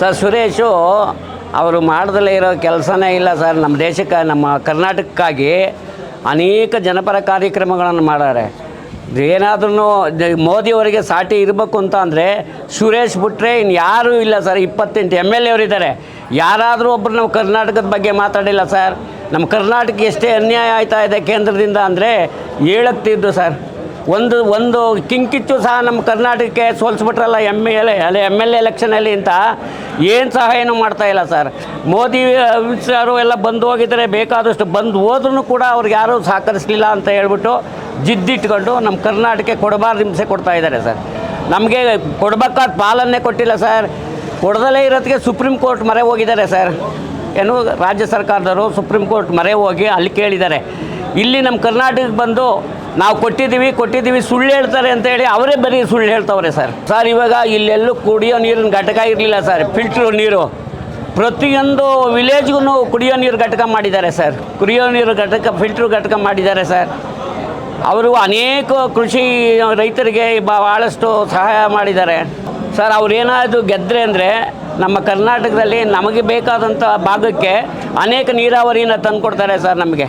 Sir, Suresh, ಅವರು ಮಾಡ್ದಲೇ ಇರೋ ಕೆಲಸನೇ ಇಲ್ಲ ಸರ್. ನಮ್ಮ ದೇಶಕ್ಕೆ, ನಮ್ಮ ಕರ್ನಾಟಕಕ್ಕಾಗಿ ಅನೇಕ ಜನಪರ ಕಾರ್ಯಕ್ರಮಗಳನ್ನು ಮಾಡಾರೆ ಏನಾದ್ರೂ ಮೋದಿಯವರಿಗೆ ಸಾಟಿ ಇರಬೇಕು ಅಂತ ಅಂದರೆ ಸುರೇಶ್ ಬಿಟ್ಟರೆ ಇನ್ನು ಯಾರೂ ಇಲ್ಲ ಸರ್. ಇಪ್ಪತ್ತೆಂಟು ಎಂ ಎಲ್ ಎವರಿದ್ದಾರೆ ಯಾರಾದರೂ ಒಬ್ಬರು ನಮ್ಮ ಕರ್ನಾಟಕದ ಬಗ್ಗೆ ಮಾತಾಡಿಲ್ಲ ಸರ್. ನಮ್ಮ ಕರ್ನಾಟಕ ಎಷ್ಟೇ ಅನ್ಯಾಯ ಆಯ್ತಾ ಇದೆ ಕೇಂದ್ರದಿಂದ ಅಂದರೆ ಹೇಳಕ್ತಿದ್ದು ಸರ್. ಒಂದು ಒಂದು ಕಿಂಕಿಚ್ಚು ಸಹ ನಮ್ಮ ಕರ್ನಾಟಕಕ್ಕೆ ಸೋಲಿಸ್ಬಿಟ್ರಲ್ಲ M L A M L ಎಲೆಕ್ಷನಲ್ಲಿ ಅಂತ ಏನು ಸಹಾಯನೂ ಮಾಡ್ತಾ ಇಲ್ಲ ಸರ್. ಮೋದಿ, ಅಮಿತ್ ಎಲ್ಲ ಬಂದು ಹೋಗಿದ್ದಾರೆ ಬೇಕಾದಷ್ಟು ಬಂದು ಹೋದ್ರೂ ಕೂಡ ಅವ್ರಿಗೆ ಯಾರೂ ಸಹಕರಿಸಲಿಲ್ಲ ಅಂತ ಹೇಳ್ಬಿಟ್ಟು ಜಿದ್ದಿಟ್ಕೊಂಡು ನಮ್ಮ ಕರ್ನಾಟಕಕ್ಕೆ ಕೊಡಬಾರ್ದು ಹಿಂಸೆ ಕೊಡ್ತಾ ಇದ್ದಾರೆ ಸರ್. ನಮಗೆ ಕೊಡಬೇಕಾದ ಪಾಲನ್ನೇ ಕೊಟ್ಟಿಲ್ಲ ಸರ್. ಕೊಡದಲ್ಲೇ ಇರೋದಕ್ಕೆ ಸುಪ್ರೀಂ ಕೋರ್ಟ್ ಮರೆ ಹೋಗಿದ್ದಾರೆ ಸರ್. ಏನು ರಾಜ್ಯ ಸರ್ಕಾರದವರು ಸುಪ್ರೀಂ ಕೋರ್ಟ್ ಮರೆ ಹೋಗಿ ಅಲ್ಲಿ ಕೇಳಿದ್ದಾರೆ. ಇಲ್ಲಿ ನಮ್ಮ ಕರ್ನಾಟಕಕ್ಕೆ ಬಂದು ನಾವು ಕೊಟ್ಟಿದ್ದೀವಿ ಕೊಟ್ಟಿದ್ದೀವಿ, ಸುಳ್ಳು ಹೇಳ್ತಾರೆ ಅಂತ ಹೇಳಿ ಅವರೇ ಬರೀ ಸುಳ್ಳು ಹೇಳ್ತವ್ರೆ ಸರ್. ಸರ್, ಇವಾಗ ಇಲ್ಲೆಲ್ಲೂ ಕುಡಿಯೋ ನೀರಿನ ಘಟಕ ಇರಲಿಲ್ಲ ಸರ್ ಫಿಲ್ಟ್ರ್ ನೀರು. ಪ್ರತಿಯೊಂದು ವಿಲೇಜ್ಗೂ ಕುಡಿಯೋ ನೀರು ಘಟಕ ಮಾಡಿದ್ದಾರೆ ಸರ್. ಕುಡಿಯೋ ನೀರು ಘಟಕ ಫಿಲ್ಟ್ರ್ ಘಟಕ ಮಾಡಿದ್ದಾರೆ ಸರ್. ಅವರು ಅನೇಕ ಕೃಷಿ ರೈತರಿಗೆ ಭಾಳಷ್ಟು ಸಹಾಯ ಮಾಡಿದ್ದಾರೆ. ಸರ್, ಅವ್ರೇನಾದರೂ ಗೆದ್ದರೆ ಅಂದರೆ ನಮ್ಮ ಕರ್ನಾಟಕದಲ್ಲಿ ನಮಗೆ ಬೇಕಾದಂಥ ಭಾಗಕ್ಕೆ ಅನೇಕ ನೀರಾವರಿನ ತಂದುಕೊಡ್ತಾರೆ ಸರ್ ನಮಗೆ.